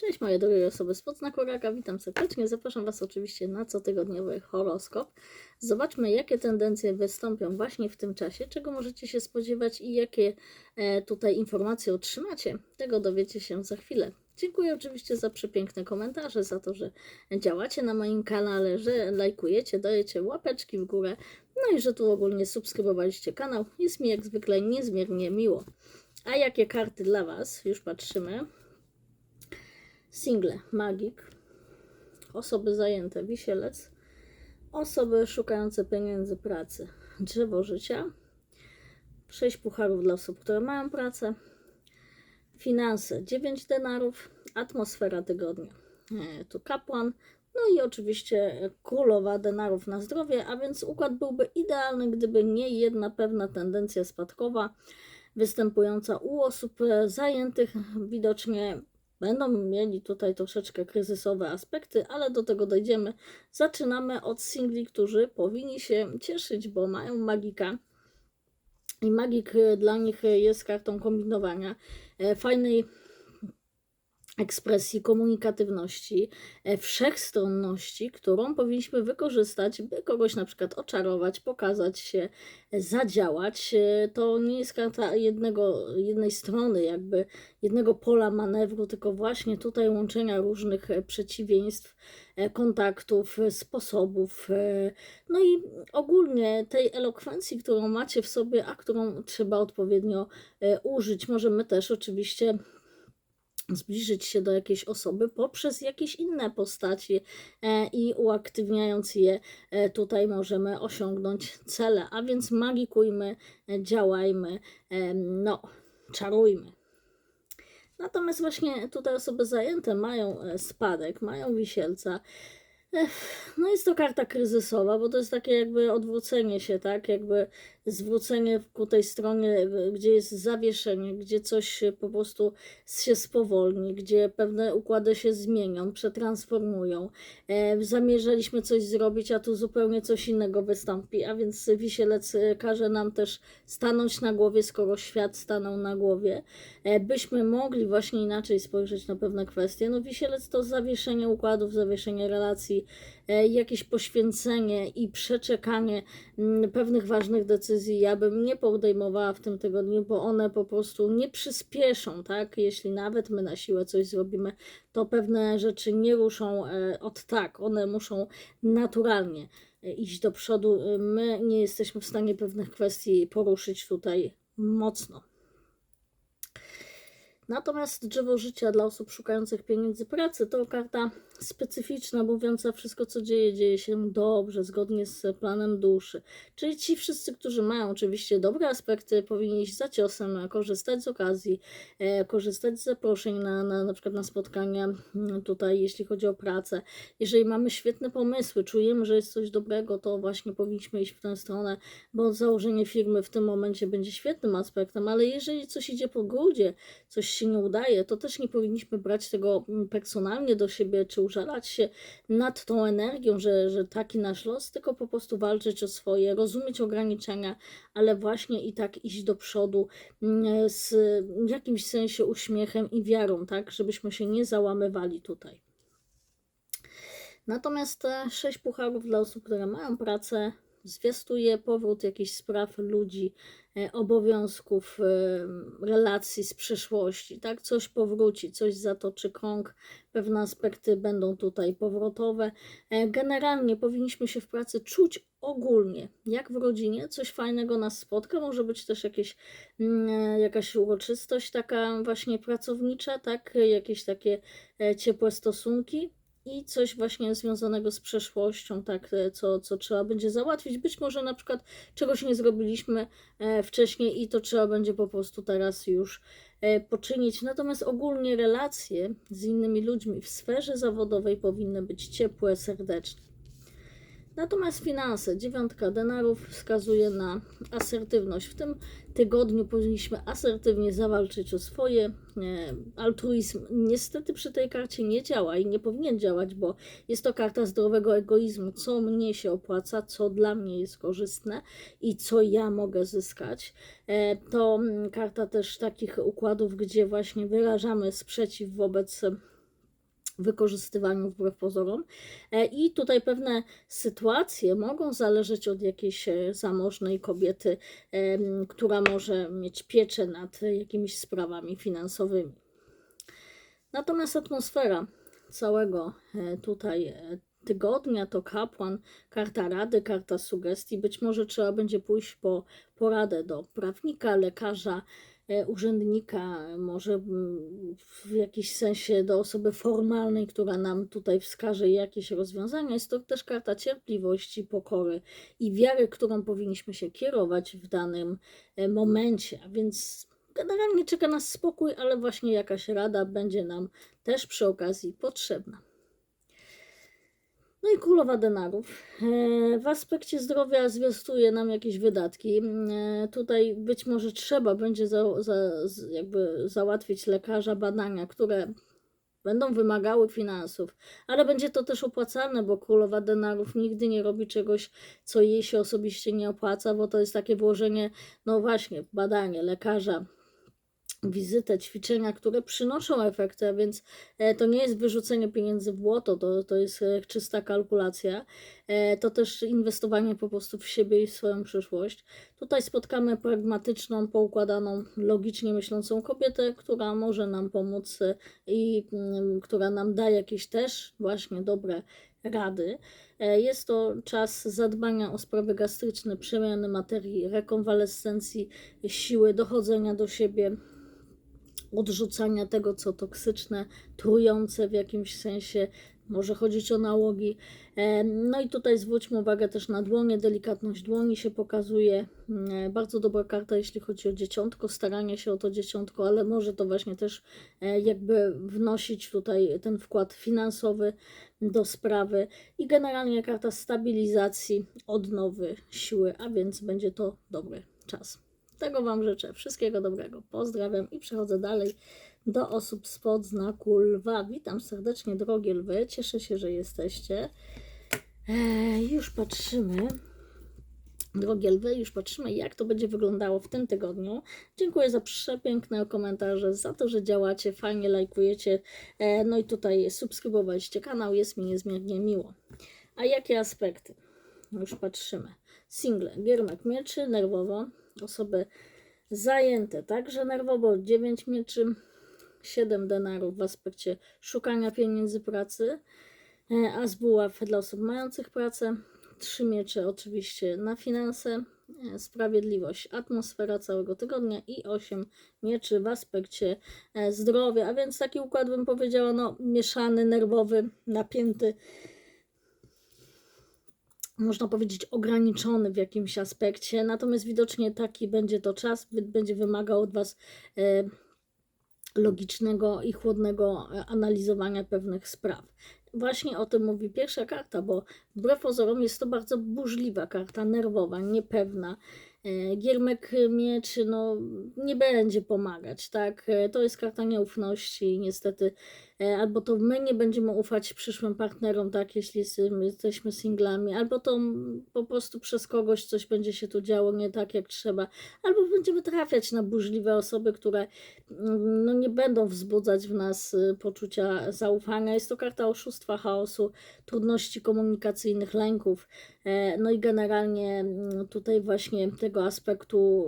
Cześć moje drogie osoby z podznaku raka, witam serdecznie. Zapraszam Was oczywiście na cotygodniowy horoskop. Zobaczmy, jakie tendencje wystąpią właśnie w tym czasie, czego możecie się spodziewać i jakie e, tutaj informacje otrzymacie. Tego dowiecie się za chwilę. Dziękuję oczywiście za przepiękne komentarze, za to, że działacie na moim kanale, że lajkujecie, dajecie łapeczki w górę, no i że tu ogólnie subskrybowaliście kanał. Jest mi jak zwykle niezmiernie miło. A jakie karty dla Was? Już patrzymy. Single, magik, osoby zajęte, wisielec, osoby szukające pieniędzy, pracy, drzewo życia, sześć pucharów dla osób, które mają pracę, finanse, dziewięć denarów, atmosfera tygodnia, e, tu kapłan, no i oczywiście królowa denarów na zdrowie, a więc układ byłby idealny, gdyby nie jedna pewna tendencja spadkowa występująca u osób e, zajętych, widocznie Będą mieli tutaj troszeczkę kryzysowe aspekty, ale do tego dojdziemy. Zaczynamy od singli, którzy powinni się cieszyć, bo mają magika. I magik dla nich jest kartą kombinowania, e, fajnej ekspresji, komunikatywności, e, wszechstronności, którą powinniśmy wykorzystać, by kogoś na przykład oczarować, pokazać się, e, zadziałać. E, to nie jest karta jednego, jednej strony, jakby jednego pola manewru, tylko właśnie tutaj łączenia różnych przeciwieństw, kontaktów, sposobów, no i ogólnie tej elokwencji, którą macie w sobie, a którą trzeba odpowiednio użyć. Możemy też oczywiście zbliżyć się do jakiejś osoby poprzez jakieś inne postaci e, i uaktywniając je e, tutaj możemy osiągnąć cele, a więc magikujmy, e, działajmy, no, czarujmy. Natomiast właśnie tutaj osoby zajęte mają spadek, mają wisielca, no jest to karta kryzysowa, bo to jest takie jakby odwrócenie się, tak? Jakby zwrócenie ku tej stronie, gdzie jest zawieszenie, gdzie coś po prostu się spowolni, gdzie pewne układy się zmienią, przetransformują. E, zamierzaliśmy coś zrobić, a tu zupełnie coś innego wystąpi, a więc wisielec każe nam też stanąć na głowie, skoro świat stanął na głowie, e, byśmy mogli właśnie inaczej spojrzeć na pewne kwestie. No wisielec to zawieszenie układów, zawieszenie relacji, E, jakieś poświęcenie i przeczekanie mm, pewnych ważnych decyzji ja bym nie podejmowała w tym tygodniu, bo one po prostu nie przyspieszą, tak? Jeśli nawet my na siłę coś zrobimy, to pewne rzeczy nie ruszą e, od tak, one muszą naturalnie e, iść do przodu. My nie jesteśmy w stanie pewnych kwestii poruszyć tutaj mocno. Natomiast drzewo życia dla osób szukających pieniędzy pracy to karta specyficzna, mówiąca wszystko, co dzieje, dzieje się dobrze, zgodnie z planem duszy. Czyli ci wszyscy, którzy mają oczywiście dobre aspekty, powinni iść za ciosem, korzystać z okazji, e, korzystać z zaproszeń na, na, na przykład na spotkania mm, tutaj, jeśli chodzi o pracę. Jeżeli mamy świetne pomysły, czujemy, że jest coś dobrego, to właśnie powinniśmy iść w tę stronę, bo założenie firmy w tym momencie będzie świetnym aspektem, ale jeżeli coś idzie po grudzie, coś się nie udaje, to też nie powinniśmy brać tego mm, personalnie do siebie, czy użalać się nad tą energią, że, że taki nasz los, tylko po prostu walczyć o swoje, rozumieć ograniczenia, ale właśnie i tak iść do przodu mm, z jakimś sensie uśmiechem i wiarą, tak, żebyśmy się nie załamywali tutaj. Natomiast te sześć pucharów dla osób, które mają pracę, zwiastuje powrót jakichś spraw ludzi, e, obowiązków, e, relacji z przeszłości, tak? Coś powróci, coś zatoczy krąg, pewne aspekty będą tutaj powrotowe. E, generalnie powinniśmy się w pracy czuć ogólnie, jak w rodzinie, coś fajnego nas spotka, może być też jakieś, mm, jakaś uroczystość taka właśnie pracownicza, tak? Jakieś takie ciepłe stosunki i coś właśnie związanego z przeszłością, tak, e, co, co trzeba będzie załatwić. Być może na przykład czegoś nie zrobiliśmy e, wcześniej i to trzeba będzie po prostu teraz już e, poczynić. Natomiast ogólnie relacje z innymi ludźmi w sferze zawodowej powinny być ciepłe, serdeczne. Natomiast finanse, dziewiątka denarów wskazuje na asertywność. W tym tygodniu powinniśmy asertywnie zawalczyć o swoje. E, altruizm niestety przy tej karcie nie działa i nie powinien działać, bo jest to karta zdrowego egoizmu. Co mnie się opłaca, co dla mnie jest korzystne i co ja mogę zyskać. E, to mm, karta też takich układów, gdzie właśnie wyrażamy sprzeciw wobec wykorzystywaniu wbrew pozorom. E, I tutaj pewne sytuacje mogą zależeć od jakiejś e, zamożnej kobiety, która może mieć pieczę nad jakimiś sprawami finansowymi. Natomiast atmosfera całego e, tutaj tygodnia to kapłan, karta rady, karta sugestii. Być może trzeba będzie pójść po poradę do prawnika, lekarza, urzędnika, może mm, w jakiś sensie do osoby formalnej, która nam tutaj wskaże jakieś rozwiązania. Jest to też karta cierpliwości, pokory i wiary, którą powinniśmy się kierować w danym e, momencie. A więc generalnie czeka nas spokój, ale właśnie jakaś rada będzie nam też przy okazji potrzebna. No i królowa denarów. E, W aspekcie zdrowia zwiastuje nam jakieś wydatki. E, Tutaj być może trzeba będzie za, za, jakby załatwić lekarza badania, które będą wymagały finansów, ale będzie to też opłacalne, bo królowa denarów nigdy nie robi czegoś, co jej się osobiście nie opłaca, bo to jest takie włożenie, no właśnie, badanie lekarza, wizytę, ćwiczenia, które przynoszą efekty, a więc e, to nie jest wyrzucenie pieniędzy w błoto, to, to jest e, czysta kalkulacja. E, To też inwestowanie po prostu w siebie i w swoją przyszłość. Tutaj spotkamy pragmatyczną, poukładaną, logicznie myślącą kobietę, która może nam pomóc i mm, która nam da jakieś też właśnie dobre rady. Jest to czas zadbania o sprawy gastryczne, przemiany materii, rekonwalescencji, siły, dochodzenia do siebie, odrzucania tego, co toksyczne, trujące w jakimś sensie. Może chodzić o nałogi. E, No i tutaj zwróćmy uwagę też na dłonie. Delikatność dłoni się pokazuje. Mm, Bardzo dobra karta, jeśli chodzi o dzieciątko, staranie się o to dzieciątko, ale może to właśnie też e, jakby wnosić tutaj ten wkład finansowy do sprawy i generalnie karta stabilizacji, odnowy, siły, a więc będzie to dobry czas. Tego Wam życzę. Wszystkiego dobrego. Pozdrawiam i przechodzę dalej do osób spod znaku lwa. Witam serdecznie, drogie lwy. Cieszę się, że jesteście. Eee, już patrzymy. Drogie lwy, już patrzymy, jak to będzie wyglądało w tym tygodniu. Dziękuję za przepiękne komentarze, za to, że działacie, fajnie lajkujecie. E, no i tutaj subskrybowaliście kanał, jest mi niezmiernie miło. A jakie aspekty? Już patrzymy. Single, giermek mieczy, nerwowo, osoby zajęte także nerwowo, 9 mieczy, 7 denarów w aspekcie szukania pieniędzy pracy, e, a z buław dla osób mających pracę, 3 miecze oczywiście na finanse, e, sprawiedliwość, atmosfera całego tygodnia i 8 mieczy w aspekcie e, zdrowia, a więc taki układ bym powiedziała, no mieszany, nerwowy, napięty, można powiedzieć, ograniczony w jakimś aspekcie, natomiast widocznie taki będzie to czas, będzie wymagał od Was e, logicznego i chłodnego e, analizowania pewnych spraw. Właśnie o tym mówi pierwsza karta, bo wbrew pozorom jest to bardzo burzliwa karta, nerwowa, niepewna. E, Giermek mieczy no, nie będzie pomagać, tak? To jest karta nieufności, niestety. E, Albo to my nie będziemy ufać przyszłym partnerom, tak, jeśli jesteśmy singlami, albo to po prostu przez kogoś coś będzie się tu działo nie tak, jak trzeba, albo będziemy trafiać na burzliwe osoby, które mm, no, nie będą wzbudzać w nas y, poczucia zaufania. Jest to karta oszustwa, chaosu, trudności komunikacyjnych, lęków. E, No i generalnie mm, tutaj właśnie tego aspektu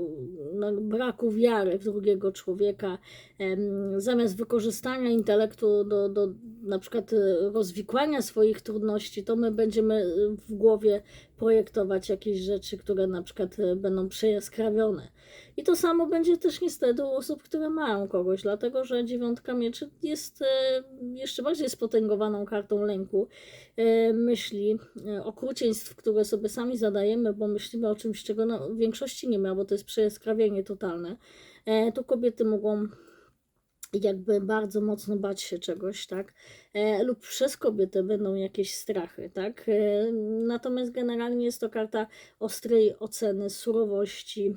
no, braku wiary w drugiego człowieka, zamiast wykorzystania intelektu do, do na przykład e, rozwikłania swoich trudności, to my będziemy e, w głowie projektować jakieś rzeczy, które na przykład e, będą przejaskrawione. I to samo będzie też niestety u osób, które mają kogoś, dlatego że dziewiątka mieczy jest jeszcze bardziej spotęgowaną kartą lęku, myśli, okrucieństw, które sobie sami zadajemy, bo myślimy o czymś, czego no, w większości nie ma, bo to jest przejaskrawienie totalne. E, Tu kobiety mogą jakby bardzo mocno bać się czegoś, tak? E, lub przez kobietę będą jakieś strachy, tak? E, natomiast generalnie jest to karta ostrej oceny, surowości,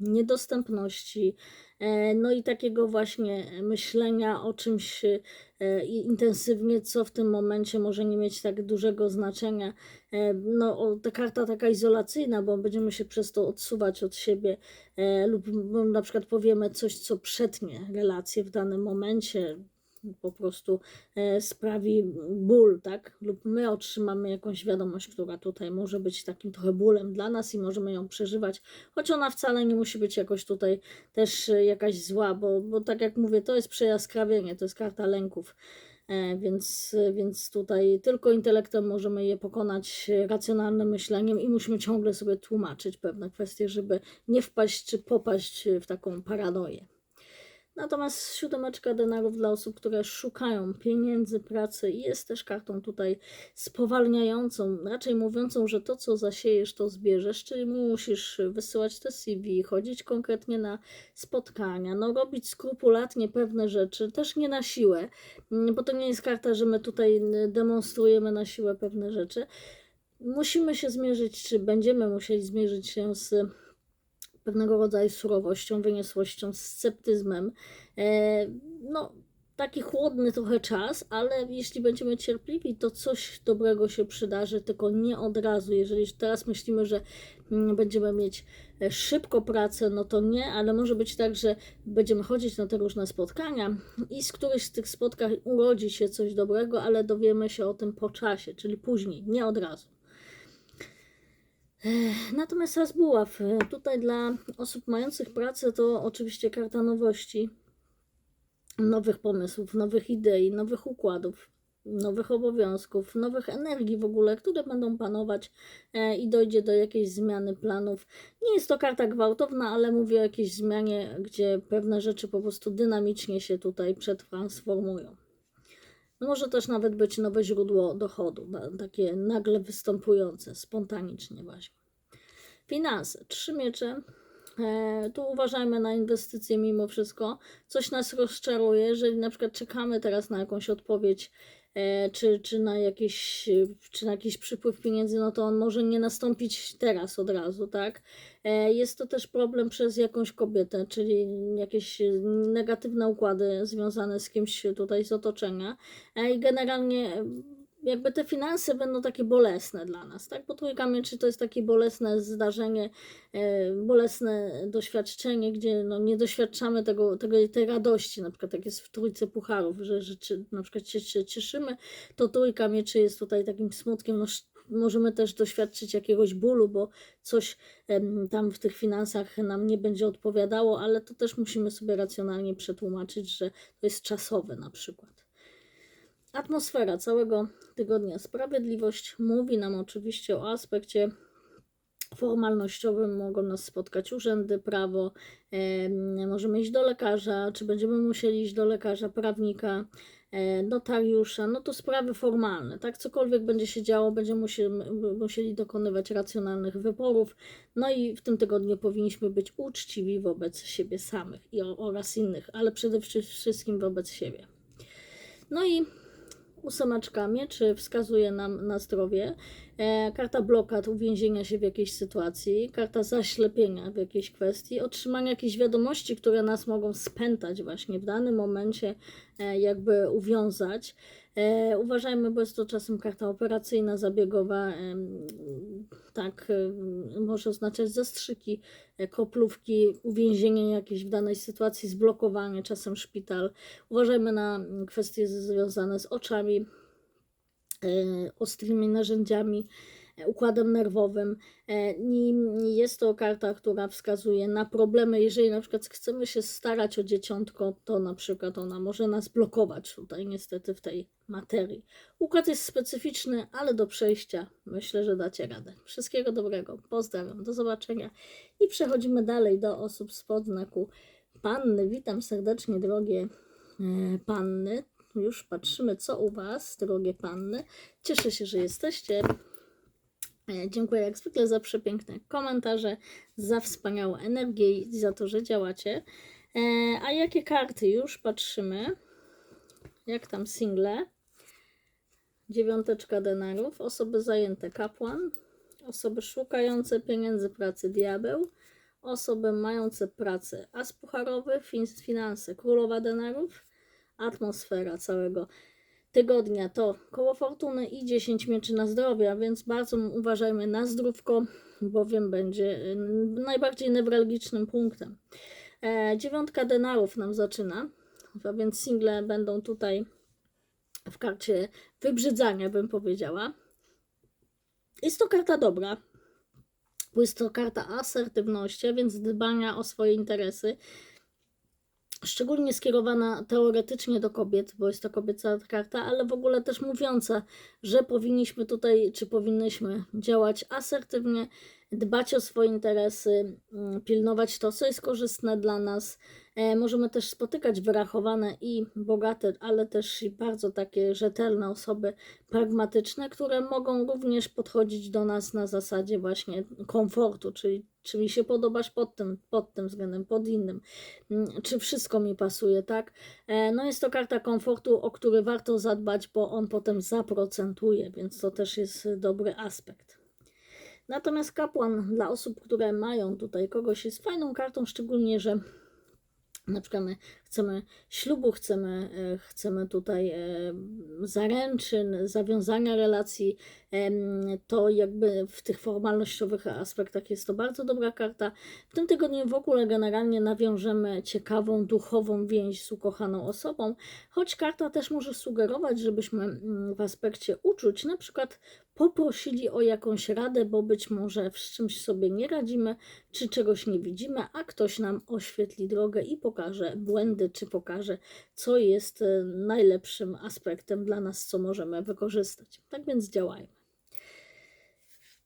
niedostępności, e, no i takiego właśnie myślenia o czymś e, intensywnie, co w tym momencie może nie mieć tak dużego znaczenia. E, No, ta karta taka izolacyjna, bo będziemy się przez to odsuwać od siebie, lub na przykład powiemy coś, co przetnie relacje w danym momencie. Po prostu e, sprawi ból, tak? Lub my otrzymamy jakąś wiadomość, która tutaj może być takim trochę bólem dla nas i możemy ją przeżywać, choć ona wcale nie musi być jakoś tutaj też e, jakaś zła, bo, bo tak jak mówię, to jest przejaskrawienie, to jest karta lęków. E, Więc, więc tutaj tylko intelektem możemy je pokonać, racjonalnym myśleniem i musimy ciągle sobie tłumaczyć pewne kwestie, żeby nie wpaść czy popaść w taką paranoję. Natomiast siódemeczka denarów dla osób, które szukają pieniędzy, pracy jest też kartą tutaj spowalniającą, raczej mówiącą, że to co zasiejesz, to zbierzesz, czyli musisz wysyłać te CV, chodzić konkretnie na spotkania, no robić skrupulatnie pewne rzeczy, też nie na siłę, mm, bo to nie jest karta, że my tutaj demonstrujemy na siłę pewne rzeczy. Musimy się zmierzyć, czy będziemy musieli zmierzyć się z pewnego rodzaju surowością, wyniosłością, sceptyzmem. E, no, taki chłodny trochę czas, ale jeśli będziemy cierpliwi, to coś dobrego się przydarzy, tylko nie od razu. Jeżeli teraz myślimy, że mm, będziemy mieć e, szybko pracę, no to nie, ale może być tak, że będziemy chodzić na te różne spotkania i z którychś z tych spotkań urodzi się coś dobrego, ale dowiemy się o tym po czasie, czyli później, nie od razu. Natomiast Hasbuław, tutaj dla osób mających pracę to oczywiście karta nowości, nowych pomysłów, nowych idei, nowych układów, nowych obowiązków, nowych energii w ogóle, które będą panować e, i dojdzie do jakiejś zmiany planów. Nie jest to karta gwałtowna, ale mówię o jakiejś zmianie, gdzie pewne rzeczy po prostu dynamicznie się tutaj przetransformują. Może też nawet być nowe źródło dochodu, takie nagle występujące, spontanicznie właśnie. Finanse, trzy miecze. E, tu uważajmy na inwestycje mimo wszystko. Coś nas rozczaruje, jeżeli na przykład czekamy teraz na jakąś odpowiedź, czy, czy, na jakiś, czy na jakiś przypływ pieniędzy, no to on może nie nastąpić teraz od razu, tak? E, jest to też problem przez jakąś kobietę, czyli jakieś negatywne układy związane z kimś tutaj z otoczenia. E, I generalnie jakby te finanse będą takie bolesne dla nas, tak? Bo trójka mieczy to jest takie bolesne zdarzenie, e, bolesne doświadczenie, gdzie no, nie doświadczamy tego, tego, tej radości, na przykład tak jest w trójce pucharów, że, że na przykład się, się cieszymy, to trójka mieczy jest tutaj takim smutkiem, no, możemy też doświadczyć jakiegoś bólu, bo coś tam w tych finansach nam nie będzie odpowiadało, ale to też musimy sobie racjonalnie przetłumaczyć, że to jest czasowe na przykład. Atmosfera całego tygodnia Sprawiedliwość mówi nam oczywiście o aspekcie formalnościowym mogą nas spotkać urzędy, prawo, e, możemy iść do lekarza, czy będziemy musieli iść do lekarza, prawnika, e, notariusza, no to sprawy formalne, tak? Cokolwiek będzie się działo, będziemy musieli, musieli dokonywać racjonalnych wyborów, no i w tym tygodniu powinniśmy być uczciwi wobec siebie samych i oraz innych, ale przede wszystkim wobec siebie. No i ósemeczka mieczy wskazuje nam na zdrowie, e, karta blokad, uwięzienia się w jakiejś sytuacji, karta zaślepienia w jakiejś kwestii, otrzymania jakichś wiadomości, które nas mogą spętać właśnie w danym momencie, e, jakby uwiązać. E, uważajmy, bo jest to czasem karta operacyjna, zabiegowa, tak, może oznaczać zastrzyki, e, koplówki, uwięzienie jakieś w danej sytuacji, zblokowanie, czasem szpital. Uważajmy na kwestie związane z oczami, e, ostrymi narzędziami, układem nerwowym. E, jest to karta, która wskazuje na problemy. Jeżeli na przykład chcemy się starać o dzieciątko, to na przykład ona może nas blokować tutaj niestety w tej materii. Układ jest specyficzny, ale do przejścia myślę, że dacie radę. Wszystkiego dobrego. Pozdrawiam. Do zobaczenia. I przechodzimy dalej do osób spod znaku panny. Witam serdecznie, drogie e, panny. Już patrzymy, co u Was, drogie panny. Cieszę się, że jesteście. E, dziękuję jak zwykle za przepiękne komentarze, za wspaniałą energię i za to, że działacie. E, a jakie karty? Już patrzymy? Jak tam single? Dziewiąteczka denarów, osoby zajęte. Kapłan, osoby szukające pieniędzy pracy. Diabeł, osoby mające pracę. As pucharowy, finanse. Królowa denarów, atmosfera całego tygodnia to koło fortuny i 10 mieczy na zdrowie, a więc bardzo uważajmy na zdrówko, bowiem będzie y, najbardziej newralgicznym punktem. E, dziewiątka denarów nam zaczyna a więc single będą tutaj w karcie wybrzydzania, bym powiedziała. Jest to karta dobra, jest to karta asertywności, a więc dbania o swoje interesy. Szczególnie skierowana teoretycznie do kobiet, bo jest to kobieca karta, ale w ogóle też mówiąca, że powinniśmy tutaj, czy powinnyśmy działać asertywnie, dbać o swoje interesy, mm, pilnować to, co jest korzystne dla nas. E, Możemy też spotykać wyrachowane i bogate, ale też i bardzo takie rzetelne osoby, pragmatyczne, które mogą również podchodzić do nas na zasadzie właśnie komfortu, czyli czy mi się podobasz pod tym, pod tym względem, pod innym, Mm, czy wszystko mi pasuje, tak? E, No jest to karta komfortu, o który warto zadbać, bo on potem zaprocentuje, więc to też jest dobry aspekt. Natomiast kapłan dla osób, które mają tutaj kogoś jest fajną kartą, szczególnie, że na przykład my chcemy ślubu, chcemy, e, chcemy tutaj e, zaręczyn, zawiązania relacji, to jakby w tych formalnościowych aspektach jest to bardzo dobra karta. W tym tygodniu w ogóle generalnie nawiążemy ciekawą, duchową więź z ukochaną osobą, choć karta też może sugerować, żebyśmy mm, w aspekcie uczuć na przykład poprosili o jakąś radę, bo być może w czymś sobie nie radzimy, czy czegoś nie widzimy, a ktoś nam oświetli drogę i pokaże błędy, czy pokaże, co jest e, najlepszym aspektem dla nas, co możemy wykorzystać. Tak więc działajmy.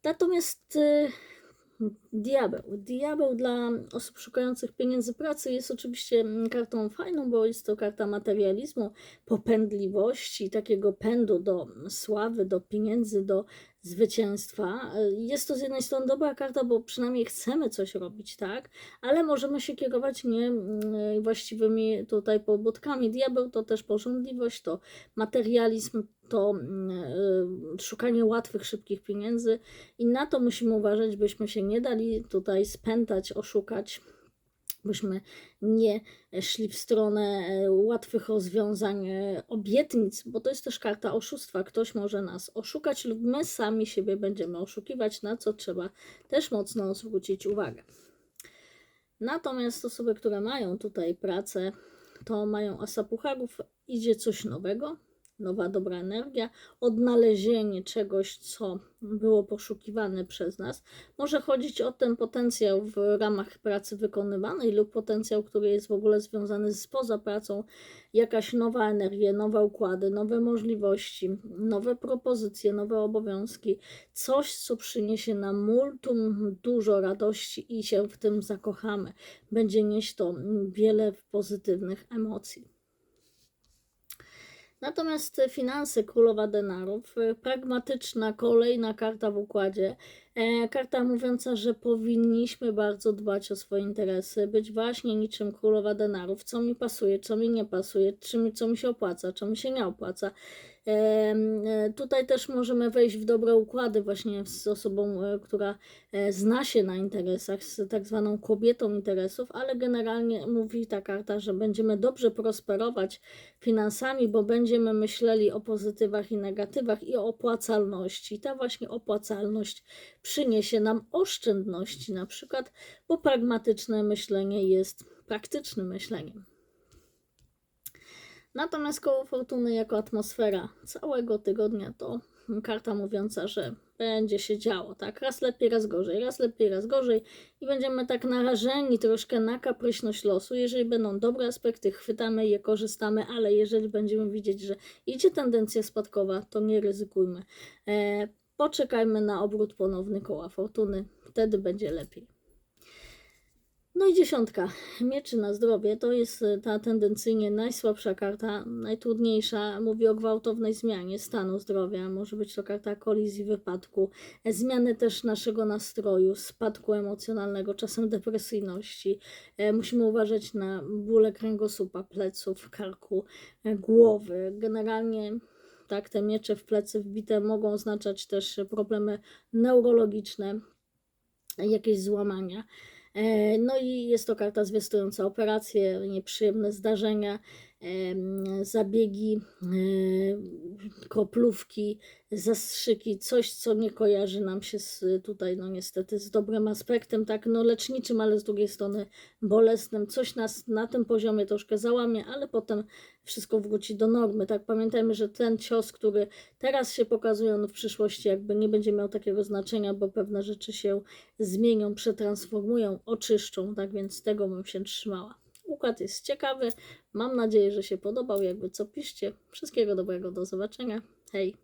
Natomiast e, diabeł. Diabeł dla osób szukających pieniędzy pracy jest oczywiście mm, kartą fajną, bo jest to karta materializmu, popędliwości, takiego pędu do sławy, do pieniędzy, do zwycięstwa. E, Jest to z jednej strony dobra karta, bo przynajmniej chcemy coś robić, tak? Ale możemy się kierować nie mm, właściwymi tutaj pobudkami. Diabeł to też porządliwość, to materializm, to mm, y, szukanie łatwych, szybkich pieniędzy i na to musimy uważać, byśmy się nie dali tutaj spętać, oszukać, byśmy nie szli w stronę e, łatwych rozwiązań, e, obietnic, bo to jest też karta oszustwa. Ktoś może nas oszukać lub my sami siebie będziemy oszukiwać, na co trzeba też mocno zwrócić uwagę. Natomiast osoby, które mają tutaj pracę, to mają asa pucharów, idzie coś nowego, nowa dobra energia, odnalezienie czegoś, co było poszukiwane przez nas. Może chodzić o ten potencjał w ramach pracy wykonywanej lub potencjał, który jest w ogóle związany z poza pracą, jakaś nowa energia, nowe układy, nowe możliwości, nowe propozycje, nowe obowiązki, coś, co przyniesie nam multum, dużo radości i się w tym zakochamy. Będzie nieść to wiele pozytywnych emocji. Natomiast finanse królowa denarów, y, pragmatyczna kolejna karta w układzie, e, karta mówiąca, że powinniśmy bardzo dbać o swoje interesy, być właśnie niczym królowa denarów, co mi pasuje, co mi nie pasuje, czy mi, co mi się opłaca, co mi się nie opłaca. E, Tutaj też możemy wejść w dobre układy właśnie z osobą, e, która e, zna się na interesach, z tak zwaną kobietą interesów, ale generalnie mówi ta karta, że będziemy dobrze prosperować finansami, bo będziemy myśleli o pozytywach i negatywach i o opłacalności. Ta właśnie opłacalność przyniesie nam oszczędności, na przykład, bo pragmatyczne myślenie jest praktycznym myśleniem. Natomiast koło fortuny jako atmosfera całego tygodnia to karta mówiąca, że będzie się działo, tak? Raz lepiej, raz gorzej, raz lepiej, raz gorzej i będziemy tak narażeni troszkę na kapryśność losu. Jeżeli będą dobre aspekty, chwytamy je, korzystamy, ale jeżeli będziemy widzieć, że idzie tendencja spadkowa, to nie ryzykujmy. E, poczekajmy na obrót ponowny koła fortuny, wtedy będzie lepiej. No i dziesiątka, mieczy na zdrowie, to jest e, ta tendencyjnie najsłabsza karta, najtrudniejsza, mówi o gwałtownej zmianie stanu zdrowia, może być to karta kolizji, wypadku, e, zmiany też naszego nastroju, spadku emocjonalnego, czasem depresyjności. E, Musimy uważać na bóle kręgosłupa, pleców, karku, głowy. Generalnie tak, te miecze w plecy wbite mogą oznaczać też problemy neurologiczne, jakieś złamania. E, No i jest to karta zwiastująca operacje, nieprzyjemne zdarzenia. Zabiegi, kroplówki, zastrzyki, coś, co nie kojarzy nam się z, tutaj, no niestety, z dobrym aspektem, tak, no leczniczym, ale z drugiej strony bolesnym. Coś nas na tym poziomie troszkę załamie, ale potem wszystko wróci do normy, tak. Pamiętajmy, że ten cios, który teraz się pokazuje, on w przyszłości jakby nie będzie miał takiego znaczenia, bo pewne rzeczy się zmienią, przetransformują, oczyszczą, tak więc tego bym się trzymała. Układ jest ciekawy, mam nadzieję, że się podobał, jakby co piszcie. Wszystkiego dobrego, do zobaczenia, hej!